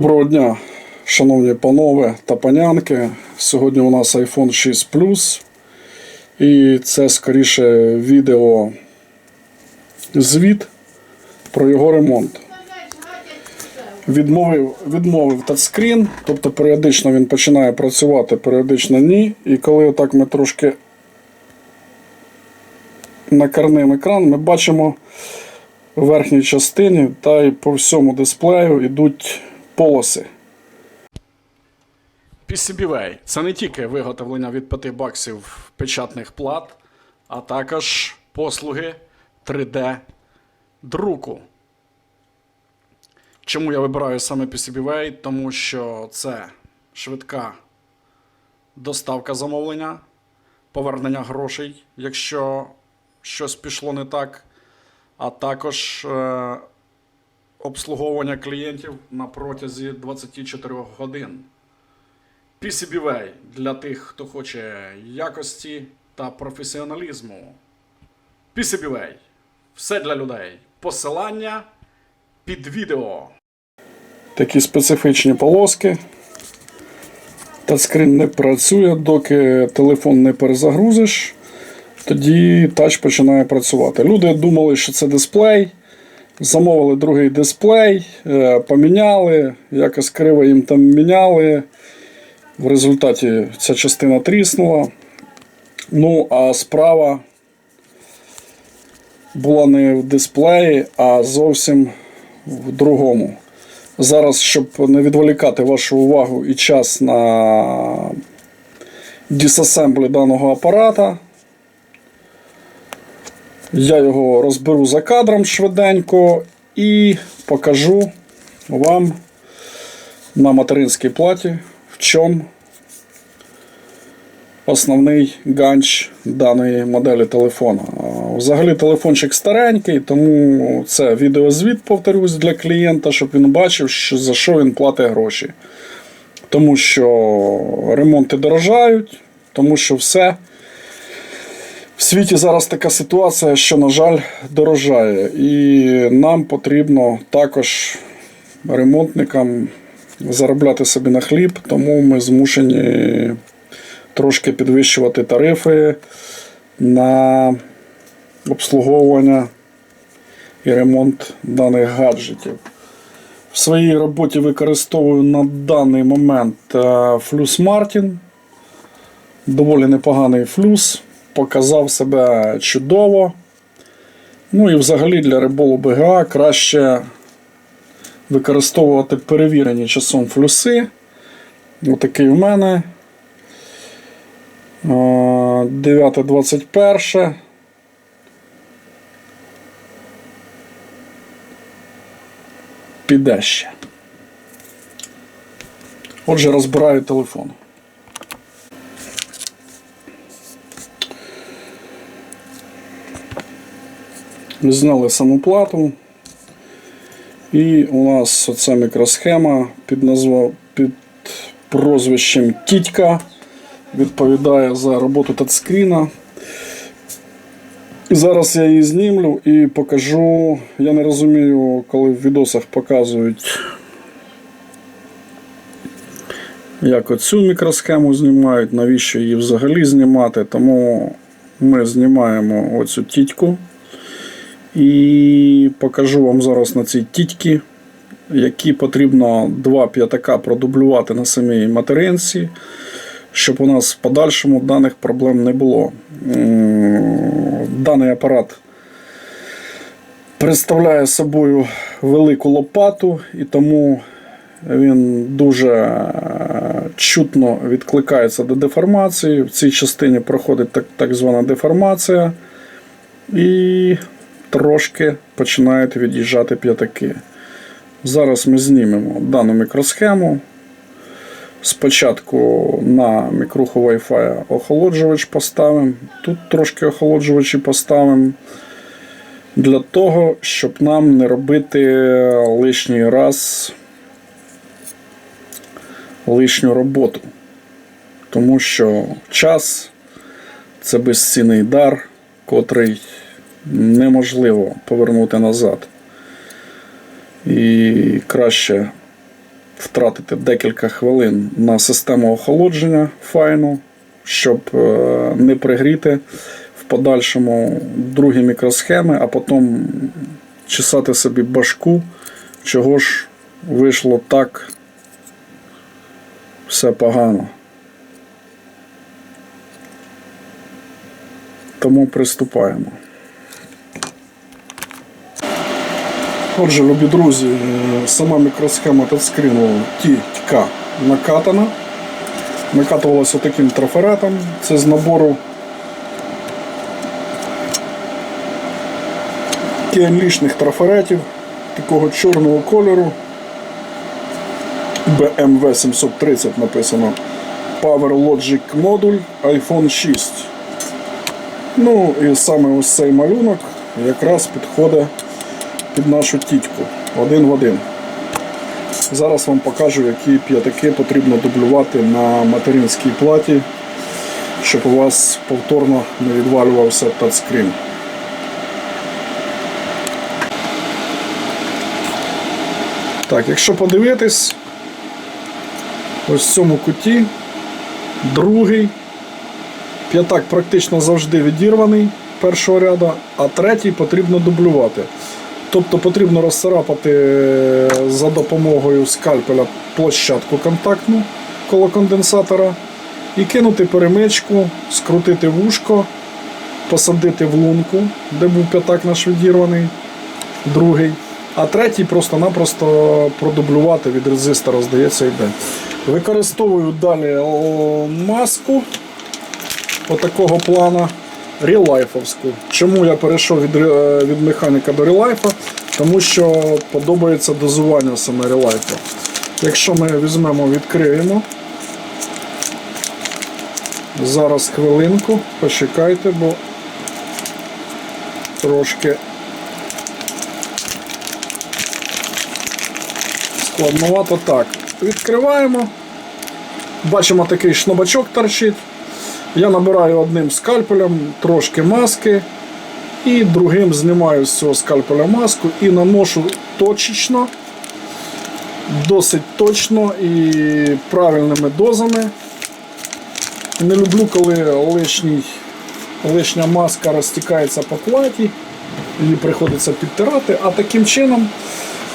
Доброго дня, шановні панове та панянки. Сьогодні у нас iPhone 6 Plus. І це скоріше відео звіт про його ремонт. Відмовив, відмовив тачскрін, тобто періодично він починає працювати, періодично ні. І коли отак ми трошки накарнимо екран, ми бачимо в верхній частині та й по всьому дисплею йдуть полоси. PCBWay – це не тільки виготовлення від 5 баксів печатних плат, а також послуги 3D друку. Чому я вибираю саме PCBWay? Тому що це швидка доставка замовлення, повернення грошей, якщо щось пішло не так, а також е, обслуговування клієнтів на протязі 24 годин. PCBWay для тих, хто хоче якості та професіоналізму. PCBWay. Все для людей. Посилання під відео. Такі специфічні полоски. Тачскрін не працює, доки телефон не перезагрузиш. Тоді тач починає працювати. Люди думали, що це дисплей. Замовили другий дисплей, е, поміняли, якось криво їм там міняли. В результаті ця частина тріснула. Ну, а справа була не в дисплеї, а зовсім в другому. Зараз, щоб не відволікати вашу увагу і час на дисасемблі даного апарата, я його розберу за кадром швиденько і покажу вам на материнській платі, в чому основний ганч даної моделі телефона. Взагалі телефончик старенький, тому це відеозвіт, повторюсь, для клієнта, щоб він бачив, що, за що він платить гроші. Тому що ремонти дорожають, тому що все. В світі зараз така ситуація, що, на жаль, дорожає. І нам потрібно також ремонтникам заробляти собі на хліб, тому ми змушені трошки підвищувати тарифи на обслуговування і ремонт даних гаджетів. В своїй роботі використовую на даний момент е, флюс Мартін. Доволі непоганий флюс. Показав себе чудово. Ну і взагалі для риболу БГА краще використовувати перевірені часом флюси. Отакий в мене. Е, 9.21. Піде ще. Отже, розбираю телефон. Зняли саму плату. І у нас оця мікросхема під назва, під прозвищем Тітька відповідає за роботу тачскріна. Зараз я її знімлю і покажу. Я не розумію, коли в відосах показують, як оцю мікросхему знімають, навіщо її взагалі знімати. Тому ми знімаємо оцю тітьку. І покажу вам зараз на цій тітькі, які потрібно два п'ятака продублювати на самій материнці, щоб у нас в подальшому даних проблем не було. Даний апарат представляє собою велику лопату, і тому він дуже е, чутно відкликається до деформації. В цій частині проходить так, так звана деформація. І трошки починають від'їжджати п'ятаки. Зараз ми знімемо дану мікросхему. Спочатку на мікруху Wi-Fi охолоджувач поставимо. Тут трошки охолоджувачі поставимо. Для того, щоб нам не робити лишній раз лишню роботу. Тому що час це безцінний дар, котрий неможливо повернути назад. І краще втратити декілька хвилин на систему охолодження файну, щоб е, не пригріти в подальшому другі мікросхеми, а потім чесати собі башку, чого ж вийшло так все погано. Тому приступаємо. Отже, любі друзі, е, сама мікросхема тачскріну TK накатана. Накатувалася таким трафаретом. Це з набору кіанлішних трафаретів такого чорного кольору. BMW 730 написано Power Logic модуль iPhone 6. Ну і саме ось цей малюнок якраз підходить під нашу тітьку один в один. Зараз вам покажу, які п'ятаки потрібно дублювати на материнській платі, щоб у вас повторно не відвалювався тачскрін. Так, якщо подивитись, ось в цьому куті другий п'ятак практично завжди відірваний першого ряду, а третій потрібно дублювати. Тобто потрібно розцарапати за допомогою скальпеля площадку контактну коло конденсатора і кинути перемичку, скрутити вушко, посадити в лунку, де був п'ятак наш відірваний, другий. А третій просто-напросто продублювати від резистора, здається, йде. Використовую далі маску отакого плана релайфовську. Чому я перейшов від, від механіка до релайфа? Тому що подобається дозування саме релайфа. Якщо ми візьмемо, відкриємо. Зараз хвилинку, почекайте, бо трошки складновато так. Відкриваємо. Бачимо такий шнобачок торчить. Я набираю одним скальпелем трошки маски і другим знімаю з цього скальпеля маску і наношу точечно, досить точно і правильними дозами. Не люблю, коли лишній, лишня маска розтікається по платі, її приходиться підтирати, а таким чином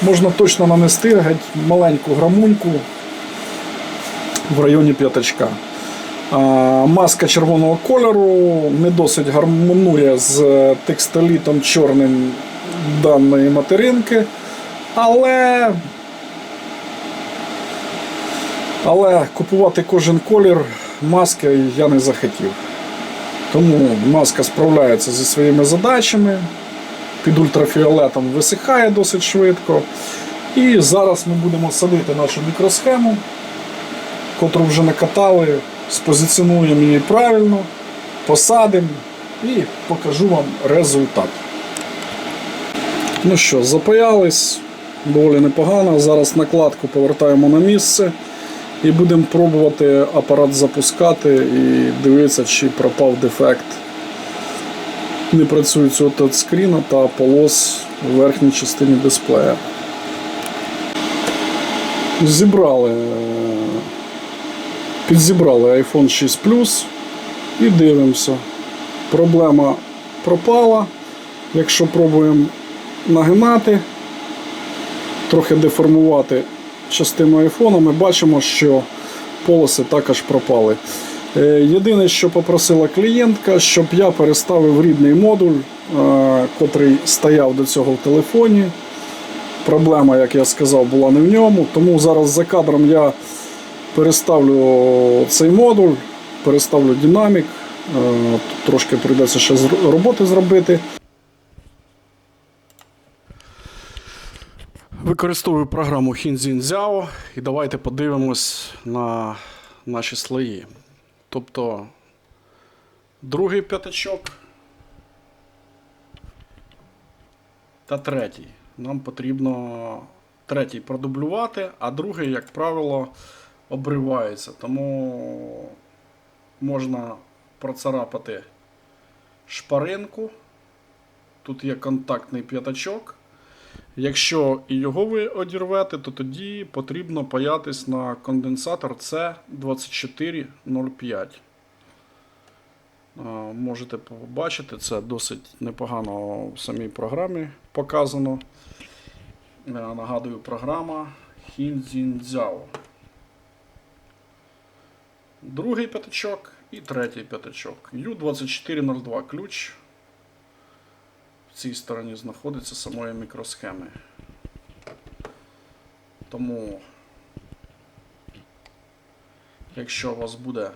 можна точно нанести геть маленьку грамуньку в районі п'ятачка. Маска червоного кольору не досить гармонує з текстолітом чорним даної материнки, але, але купувати кожен колір маски я не захотів. Тому маска справляється зі своїми задачами, під ультрафіолетом висихає досить швидко. І зараз ми будемо садити нашу мікросхему котру вже накатали, спозиціонуємо її правильно, посадимо і покажу вам результат. Ну що, запаялись доволі непогано. Зараз накладку повертаємо на місце і будемо пробувати апарат запускати і дивитися, чи пропав дефект. Не працює цього тачскріна та полос в верхній частині дисплея. Зібрали е, Підзібрали iPhone 6 Plus і дивимося. Проблема пропала. Якщо пробуємо нагинати, трохи деформувати частину iPhone, ми бачимо, що полоси також пропали. Е, Єдине, що попросила клієнтка, щоб я переставив рідний модуль, е, котрий стояв до цього в телефоні. Проблема, як я сказав, була не в ньому, тому зараз за кадром я переставлю цей модуль, переставлю динамік. Е, трошки прийдеться ще роботи зробити. Використовую програму Hinzin Zhao і давайте подивимось на наші слої. Тобто другий п'ятачок та третій. Нам потрібно третій продублювати, а другий, як правило, обривається. Тому можна процарапати шпаринку. Тут є контактний п'ятачок. Якщо і його ви одірвете, то тоді потрібно паятись на конденсатор C2405. Е, Можете побачити, це досить непогано в самій програмі показано. Е, Нагадую, програма Хінзінзяо. Другий п'ятачок і третій п'ятачок. U2402 ключ. В цій стороні знаходиться самої мікросхеми. Тому, якщо у вас буде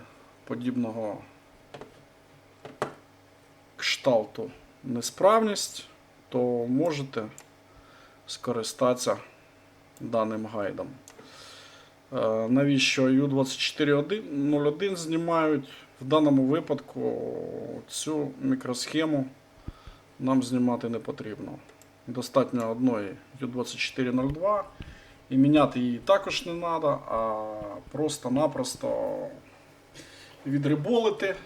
подібного кшталту несправність, то можете скористатися даним гайдом. Е, Навіщо U2401 знімають? В даному випадку цю мікросхему нам знімати не потрібно. Достатньо одної U2402 і міняти її також не треба, а просто-напросто відриболити,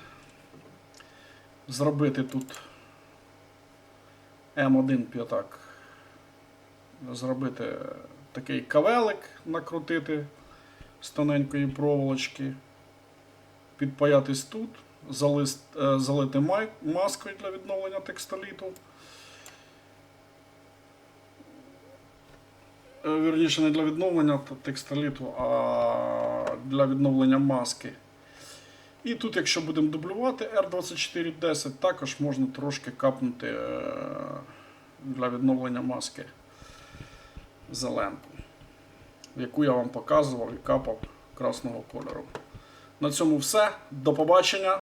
зробити тут М1 п'ятак, зробити такий кавелик, накрутити з тоненької проволочки, підпаятись тут, залист, е, залити май, маскою для відновлення текстоліту. Е, Вірніше, не для відновлення текстоліту, а для відновлення маски. І тут, якщо будемо дублювати R2410, також можна трошки капнути е, для відновлення маски зеленку, яку я вам показував і капав красного кольору. На цьому все. До побачення.